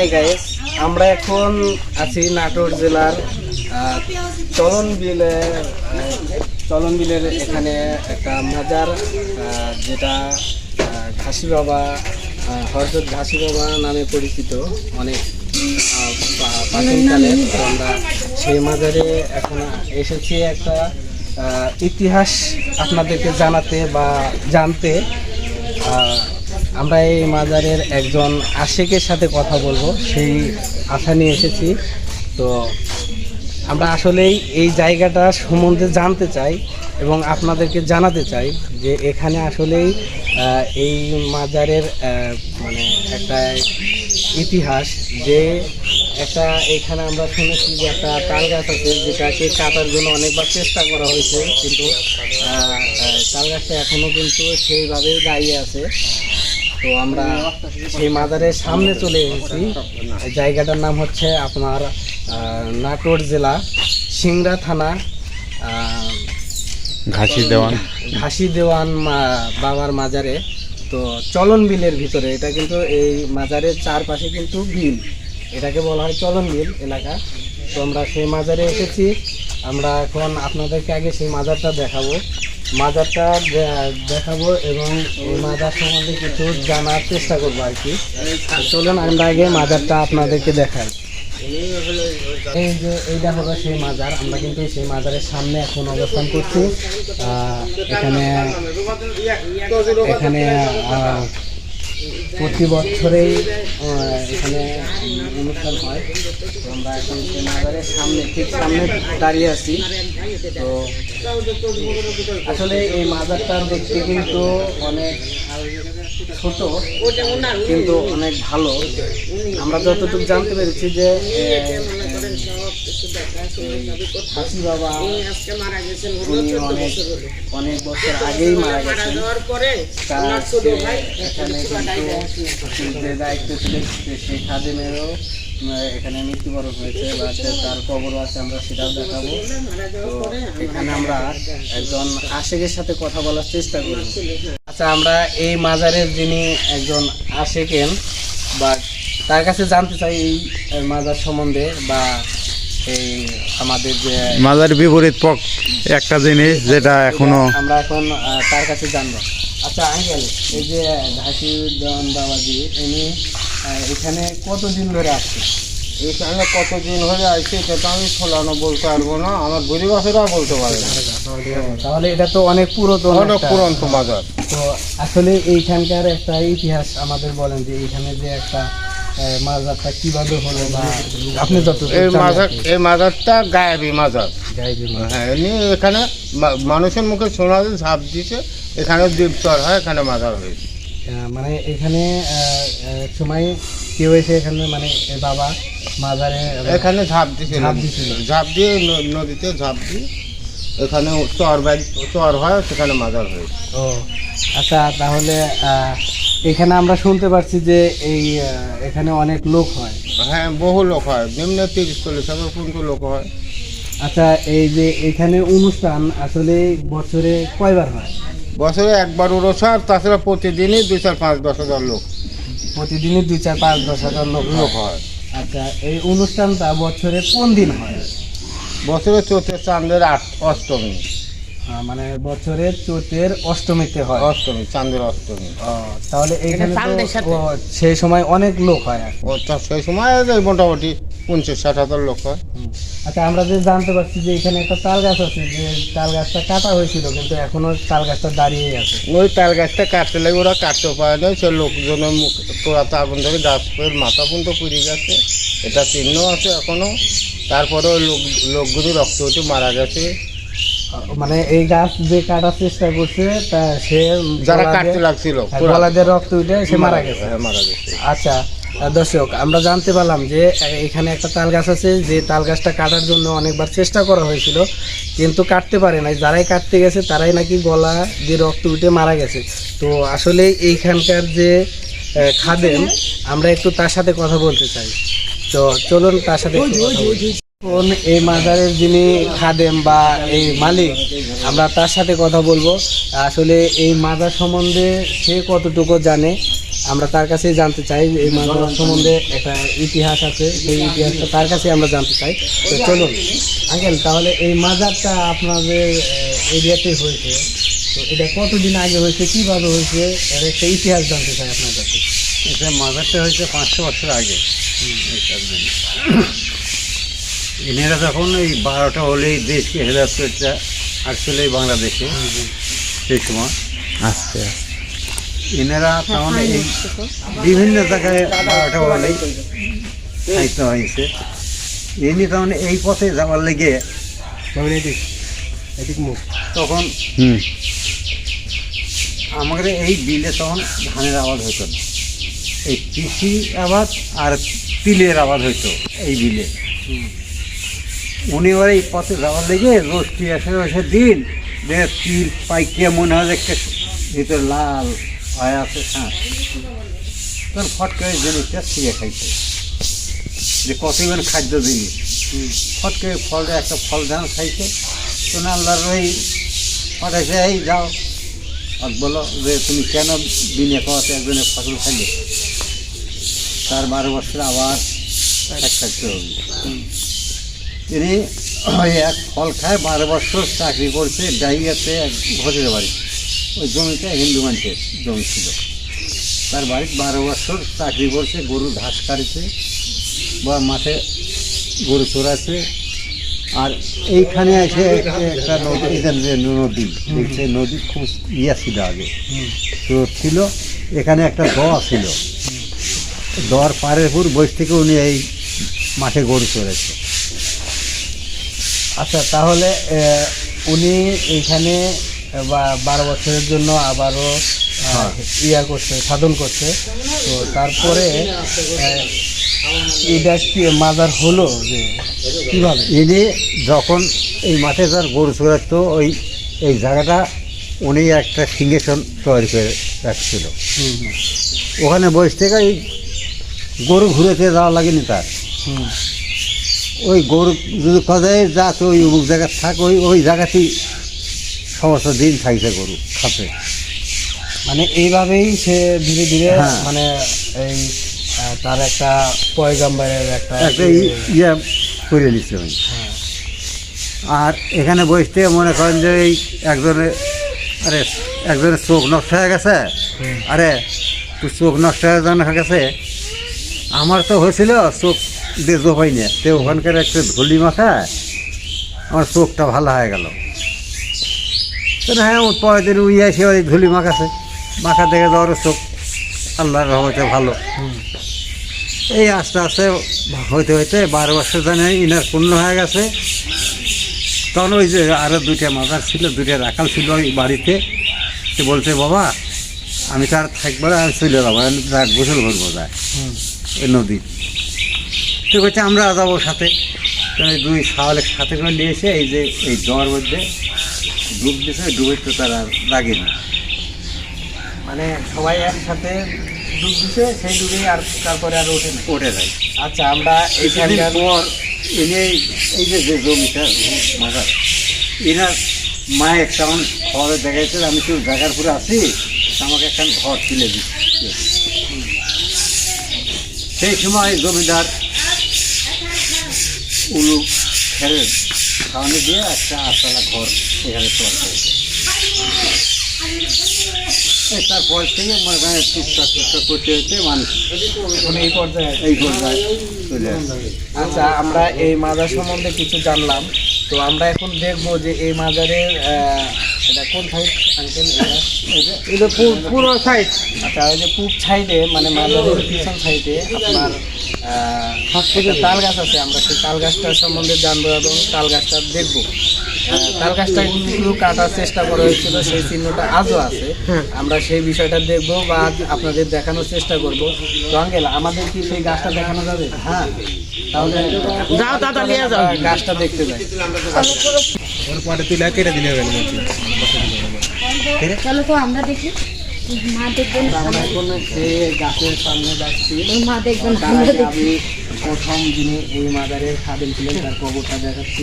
Hi guys আমরা এখন আছি নাটোর জেলার চলন বিলে চলন বিলের এখানে একটা মাজার যেটা ঘাসি বাবা হরজত ঘাসি বাবা নামে পরিচিত অনেক প্রাচীনকালে। আমরা সেই মাজারে এখন এসেছি একটা ইতিহাস আপনাদেরকে জানাতে বা জানতে আমরা এই মাজারের একজন আশেকের সাথে কথা বলব। সেই আশা নিয়ে এসেছি। তো আমরা আসলেই এই জায়গাটা সম্বন্ধে জানতে চাই এবং আপনাদেরকে জানাতে চাই যে এখানে আসলেই এই মাজারের মানে একটা ইতিহাস যে একটা এখানে আমরা শুনেছি যে একটা তাল গাছ আছে যেটাকে কাটার জন্য অনেকবার চেষ্টা করা হয়েছে, কিন্তু তাল গাছটা এখনও কিন্তু সেইভাবেই দাঁড়িয়ে আছে। তো আমরা সেই মাজারের সামনে চলে এসেছি। জায়গাটার নাম হচ্ছে আপনার নাটোর জেলা সিংড়া থানা ঘাসি দেওয়ান। ঘাসি দেওয়ান বাবার মাজারে। তো চলন বিলের ভিতরে এটা কিন্তু এই মাজারের চারপাশে কিন্তু বিল। এটাকে বলা হয় চলন বিল এলাকা। তো আমরা সেই মাজারে এসেছি। আমরা এখন আপনাদেরকে আগে সেই মাজারটা দেখাবো। মাজারটা দেখাবো এবং মাজার সম্বন্ধে কিছু জানার চেষ্টা করব আর কি। চলুন, আমরা আগে মাজারটা আপনাদেরকে দেখাই। এই যে, এইটা হলো সেই মাজার। আমরা কিন্তু সেই মাজারের সামনে এখন অবস্থান করছি। এখানে এখানে প্রতি বছরেই এখানে অনুষ্ঠান হয়। তো আমরা এখন সেই মাজারের সামনে, ঠিক সামনে দাঁড়িয়ে আছি। তো আসলে এই মাজারটা দেখতে কিন্তু অনেক ছোট, কিন্তু অনেক ভালো। আমরা যতটুকু জানতে পেরেছি যে এখানে মৃত্যুবরণ হয়েছে তার কবরও আছে আমরা সেটাও দেখাবো এখানে আমরা একজন আশেকের সাথে কথা বলার চেষ্টা করি আচ্ছা আমরা এই মাজারের যিনি একজন আশেকেন বা তার কাছে জানতে চাই এই মাজার সম্বন্ধে বা এই আমাদের যে মাজার বিপরীত পক একটা জিনিস যেটা এখনও আমরা এখন তার কাছে জানব? আচ্ছা আঙ্কেল এই যে ঘাসি বাবাজি ইনি এখানে কতদিন ধরে আসছে এখানে কতদিন হয়ে আছে এটা তো আমি ফলানো বলতে পারব না আমার গরিবাসেরা বলতে পারে না। তাহলে এটা তো অনেক পুরাতন অনেক পুরন্ত বাজার। তো আসলে এইখানকার একটা ইতিহাস আমাদের বলেন যে এইখানে যে একটা মাজারটা কীভাবে হলো বা আপনি যত এই মাজার এই মাজারটা গায়েবী মাজার। হ্যাঁ এমনি এখানে মানুষের মুখে শোনা যায় ঝাঁপ দিছে এখানে দ্বীপচর হয় এখানে মাজার হয়েছে মানে এখানে এক সময় কেউ এসে এখানে মানে এ বাবা মাজারে এখানে ঝাঁপ দিছে ঝাঁপ দিছিল। ঝাঁপ দিয়ে নদীতে ঝাঁপ দিয়ে এখানে চর বাড়ি চর হয় সেখানে মাজার হয়েছে ও আচ্ছা তাহলে এখানে আমরা শুনতে পারছি যে এই এখানে অনেক লোক হয়। হ্যাঁ বহু লোক হয়। নিম্ন তিরিশ চল্লিশ হাজার পর্যন্ত লোক হয়। আচ্ছা এই যে এখানে অনুষ্ঠান আসলে বছরে কয়বার হয়? বছরে একবার উড়োস আর তাছাড়া প্রতিদিনই দুই চার পাঁচ দশ হাজার লোক। প্রতিদিনই দুই চার পাঁচ দশ হাজার লোক লোক হয়। আচ্ছা এই অনুষ্ঠানটা বছরে কোন দিন হয়? বছরে চৌথে চান্দের আট অষ্টমী। মানে বছরের চৈতের অষ্টমীতে হয়। অষ্টমী চাঁদের অষ্টমী। তাহলে এখানে তো সেই সময় অনেক লোক হয় তা সেই সময় মোটামুটি পঞ্চাশ ষাট হাজার লোক হয়। আচ্ছা আমরা যে জানতে পারছি যে এখানে একটা তাল গাছ আছে যে তাল গাছটা কাটা হয়েছিল কিন্তু এখনও তাল গাছটা দাঁড়িয়ে আছে। ওই তাল গাছটা কাটতে লাগে ওরা কাটতে পারে না। সে লোকজনের মুখ তোড়াতে আগুন ধরে গাছ ফের মাথা পর্যন্ত পুড়ে গেছে। এটা চিহ্ন আছে এখনও। তারপরে ওই লোক লোকগুলি রক্ত হতে মারা গেছে। মানে এই গাছ যে কাটার চেষ্টা করছে তা সে যারা কাটতে লাগছিল হ্যাঁ, গলা দিয়ে রক্ত উঠে সে মারা গেছে হ্যাঁ মারা গেছে। আচ্ছা দর্শক আমরা জানতে পারলাম যে এখানে একটা তাল গাছ আছে যে তাল গাছটা কাটার জন্য অনেকবার চেষ্টা করা হয়েছিল কিন্তু কাটতে পারে নাই। যারাই কাটতে গেছে তারাই নাকি গলা দিয়ে রক্ত উঠে মারা গেছে। তো আসলে এইখানকার যে খাদেম আমরা একটু তার সাথে কথা বলতে চাই। তো চলুন তার সাথে এখন এই মাজারের যিনি খাদেম বা এই মালিক, আমরা তার সাথে কথা বলব। আসলে এই মাজার সম্বন্ধে সে কতটুকু জানে, আমরা তার কাছেই জানতে চাই। এই মাজার সম্বন্ধে একটা ইতিহাস আছে, সেই ইতিহাসটা তার কাছে আমরা জানতে চাই। তো চলুন, আঙ্কেল, তাহলে এই মাজারটা আপনাদের এরিয়াতে হয়েছে। তো এটা কতদিন আগে হয়েছে, কীভাবে হয়েছে, এর একটা ইতিহাস জানতে চাই আপনার কাছে। এটা মাজারটা হয়েছে পাঁচশো বছর আগে। এনারা যখন এই বারোটা হলেই দেশকে হেদাত করতে আসছিল এই বাংলাদেশে সেই সময়। আচ্ছা। এনারা তাহলে এই বিভিন্ন জায়গায় বারোটা হলেই খাইতে হয়েছে। এমনি তখন এই পথে যাওয়ার লেগে তখন আমাদের এই বিলে তখন ধানের আবাদ হতো। না এই কৃষি আবাদ আর তিলের আবাদ হতো এই বিলে। উনি এবার এই পথে যাওয়ার লেগে রোজটি এসে এসে দিন। যে তিল পাইকে মনে হয় একটা ভিতরে লাল হয়ে আছে শাঁস। তখন ফট করে জিনিসটা ছিঁড়ে খাইছে। যে কতগুলো খাদ্য জিনিস ফট করে ফল একটা ফল ধান খাইছে। তো আল্লাহর ওই পাঠাইছে এই যাও। আর বলো যে, তুমি কেন দিনে খাওয়াতে একজনের ফসল খাইলে? তার বারো বছর আবার এক থাকতে হবে। তিনি ওই এক ফল খায়, বারো বছর চাকরি করছে ডাইয়াতে এক ঘরের বাড়ি। ওই জমিতে হিন্দু মানুষের জমি ছিল। তার বাড়িতে বারো বছর চাকরি করছে, গরু ঘাস কাটছে, বা মাঠে গরু চড়াচ্ছে। আর এইখানে এসে একটা নদী নদী, দেখছে নদী খুব ইয়া ছিল আগে। তো ছিল, এখানে একটা দ ছিল। দর পাড়ের উপর বসে থেকে উনি এই মাঠে গরু চড়েছে আচ্ছা তাহলে উনি এইখানে বা- বারো বছরের জন্য আবারও আহ, ইয়া করছে সাধন করছে। তো তারপরে আহ, এটা কি মাজার হলো যে কীভাবে? ইনি যখন এই মাঠে তার গরু চড়াতো ওই এই জায়গাটা উনি একটা সিংহেশন তৈরি করে রাখছিল। ওখানে বসে থেকে এই গরু ঘুরেতে যাওয়া লাগেনি তার। ওই গরু যদি কদায় যা তো ওই অমুক জায়গায় থাক ওই ওই জায়গাতেই সমস্ত দিন থাকছে গরু খাতে মানে এইভাবেই সে ধীরে ধীরে হ্যাঁ। মানে এই তার একটা পয়গাম্বারের একটা একটা ইয়ে করে নিচ্ছে ওই হ্যাঁ। আর এখানে বসতে মনে করেন যে এই একজনের আরে একজনের চোখ নষ্ট হয়ে গেছে আরে তুই চোখ নষ্ট হয়ে হয়ে গেছে আমার তো হয়েছিল চোখ দিয়ে জোপাই না। তো ওখানকার একটা ধুলি মাথা আমার চোখটা ভালো হয়ে গেল। হ্যাঁ ওর পরের দিন উই এসে ওই ধুলি মাখাছে। মাখা দেখে দেওয়ার চোখ আল্লাহর রহমতে ভালো। এই আস্তে আস্তে হইতে হইতে বারো বছর জানে ইনার পূর্ণ হয়ে গেছে। তখন ওই যে আরও দুইটা মাজার ছিল দুইটা রাখাল ছিল ওই বাড়িতে। সে বলছে বাবা আমি তো আর থাকব না আমি চলে যাব গোসল করব যায় নদী তো বলছে আমরা যাব সাথে। দুই শাওয়ালের সাথে করে নিয়ে এসে এই যে এই জ্বর মধ্যে ডুব দিয়েছে ডুবে তো তারা লাগে না মানে সবাই একসাথে ডুব দিছে সেই ডুবে আর তারপরে আর ওঠে না ওঠে যায় আচ্ছা আমরা কিছুদিন এইখানকার পর এনে এই যে যে জমিটা মাজার এনার মা একটা কেমন খবরে দেখাইছে আমি তো জায়গার পুরো আছি আমাকে একটা ঘর তুলে দিচ্ছে। সেই সময় জমিদার উলু ফেরে খাওয়ানি দিয়ে একটা আটতলা ঘর এখানে তৈরি এই তারপর থেকে মনে করেন টুকটাক টুকটাক করতে করতে মানুষ মানে এই পর্যায়ে এই পর্যায়ে চলে আচ্ছা আমরা এই মাজার সম্বন্ধে কিছু জানলাম। তো আমরা এখন দেখব যে এই মাজারের এটা কোন সাইড আঙ্কেল এটা পুরো সাইড আচ্ছা ওই যে পূব সাইডে মানে মাজারের পিছন সাইডে আপনার তাল গাছ আছে আমরা সেই তাল গাছটার সম্বন্ধে জানব এবং তাল গাছটা দেখব। তাল গাছটা একটু কাটার চেষ্টা করা হয়েছিল সেই চিহ্নটা আজও আছে। আমরা সেই বিষয়টা দেখব বা আপনাদের দেখানোর চেষ্টা করব। তো আঙ্কেল আমাদের কি সেই গাছটা দেখানো যাবে? হ্যাঁ। তাহলে যাও দাদা নিয়ে যাও। গাছটা দেখতে যাই। চলো তো আমরা দেখি। মা দেখবেন আমরা এখন সেই গাছের সামনে যাচ্ছি। মা দেখবেন তার আমরা আমি প্রথম যিনি এই মাজারের খাদেম ছিলেন তার কবরটা দেখাচ্ছি।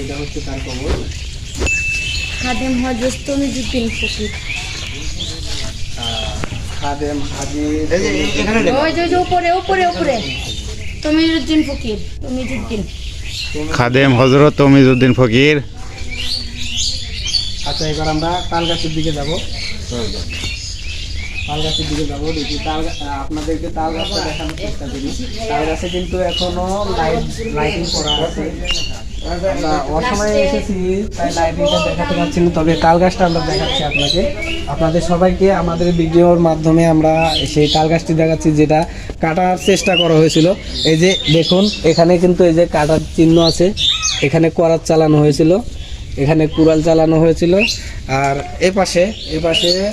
এটা হচ্ছে তার কবর। খাদেম হজরত তমিজুদ্দিন ফকির খাদেম হাজি ওই যে উপরে উপরে উপরে। তমিজুদ্দিন ফকির তমিজুদ্দিন। খাদেম হজরত তমিজউদ্দিন ফকির। আচ্ছা এবার আমরা তাল গাছের দিকে যাব। তাল গাছের দিকে যাব, দেখি তাল আপনাদেরকে তাল গাছটা দেখানোর চেষ্টা করি। তাল গাছে কিন্তু এখনও লাইট লাইটিং করা আছে। লাইটিংটা দেখাতে পারছি না, তবে গাছটা আমরা দেখাচ্ছি আপনাকে। আপনাদের সবাইকে আমাদের ভিডিওর মাধ্যমে আমরা সেই গাছটি দেখাচ্ছি, যেটা কাটার চেষ্টা করা হয়েছিল। এই যে দেখুন, এখানে কিন্তু এই যে কাটার চিহ্ন আছে, এখানে করার চালানো হয়েছিল। এখানে কুড়াল চালানো হয়েছিল। আর এ পাশে এ পাশে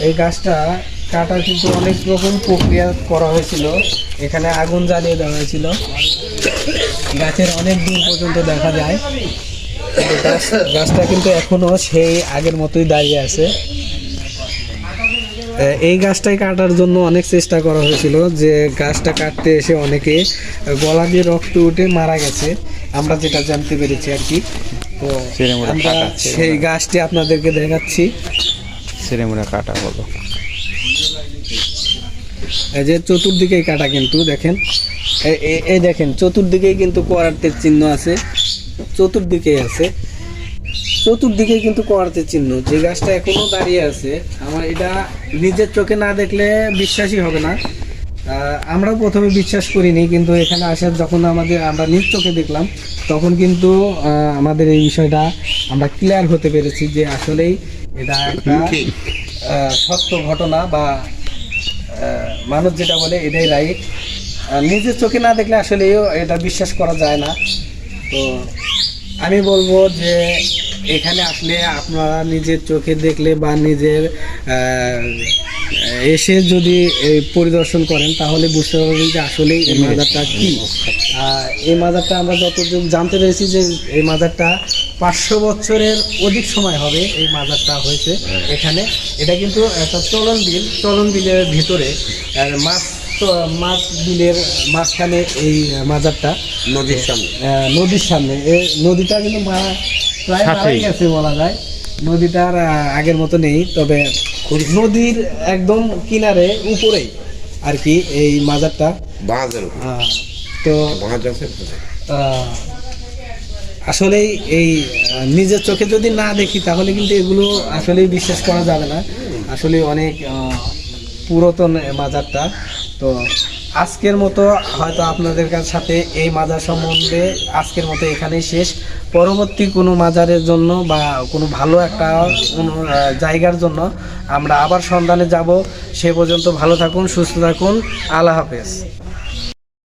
এই গাছটা কাটার কিন্তু অনেক রকম প্রক্রিয়া করা হয়েছিল। এখানে আগুন জ্বালিয়ে দেওয়া হয়েছিল। গাছের অনেক দূর পর্যন্ত দেখা যায়। গাছ- গাছটা কিন্তু এখনও সেই আগের মতোই দাঁড়িয়ে আছে। এই গাছটাই কাটার জন্য অনেক চেষ্টা করা হয়েছিল যে গাছটা কাটতে এসে অনেকে গলা দিয়ে রক্ত উঠে মারা গেছে। আমরা যেটা জানতে পেরেছি আর কি। আমরা সেই গাছটি আপনাদেরকে দেখাচ্ছি। সিনেমুরা কাটা বলো এই যে চতুর্দিকেই কাটা কিন্তু দেখেন। এই- দেখেন চতুর্দিকেই কিন্তু কোয়ারাতের চিহ্ন আছে। চতুর্দিকেই আছে। চতুর্দিকেই কিন্তু কোয়ারাতের চিহ্ন। যে গাছটা এখনও দাঁড়িয়ে আছে আমার এটা নিজের চোখে না দেখলে বিশ্বাসই হবে না। আহ, আমরাও প্রথমে বিশ্বাস করিনি কিন্তু এখানে আসার যখন আমাদের আমরা নিজ চোখে দেখলাম তখন কিন্তু আমাদের এই বিষয়টা আমরা ক্লিয়ার হতে পেরেছি যে আসলেই এটা একটা সত্য ঘটনা বা মানুষ যেটা বলে এটাই রাইট নিজের চোখে না দেখলে আসলেও এটা বিশ্বাস করা যায় না। তো আমি বলব যে এখানে আসলে আপনারা নিজের চোখে দেখলে বা নিজের এসে যদি পরিদর্শন করেন তাহলে বুঝতে পারবেন যে আসলেই এই মাজারটা কি। এই মাজারটা আমরা যতদূর জানতে পেরেছি যে এই মাজারটা পাঁচশো বছরের অধিক সময় হবে এই মাজারটা হয়েছে এখানে। এটা কিন্তু একটা চলন বিল চলন বিলের ভিতরে মাছ তো মাছ বিলের মাঝখানে এই মাজারটা নদীর সামনে। নদীর সামনে। এই নদীটা কিন্তু প্রায় মারা গেছে বলা যায়। নদীটার আগের মতো নেই তবে নদীর একদম কিনারে উপরেই আর কি এই মাজারটা। বাঁধের আহ, তো বাঁধ আছে আহ, আসলেই এই নিজের চোখে যদি না দেখি তাহলে কিন্তু এগুলো আসলেই বিশ্বাস করা যাবে না। আসলে অনেক পুরাতন মাজারটা। তো আজকের মতো হয়তো আপনাদের কাছ সাথে এই মাজার সম্বন্ধে আজকের মতো এখানেই শেষ। পরবর্তী কোনো মাজারের জন্য বা কোনো ভালো একটা জায়গার জন্য আমরা আবার সন্ধানে যাব। সে পর্যন্ত ভালো থাকুন, সুস্থ থাকুন। আল্লাহ হাফেজ।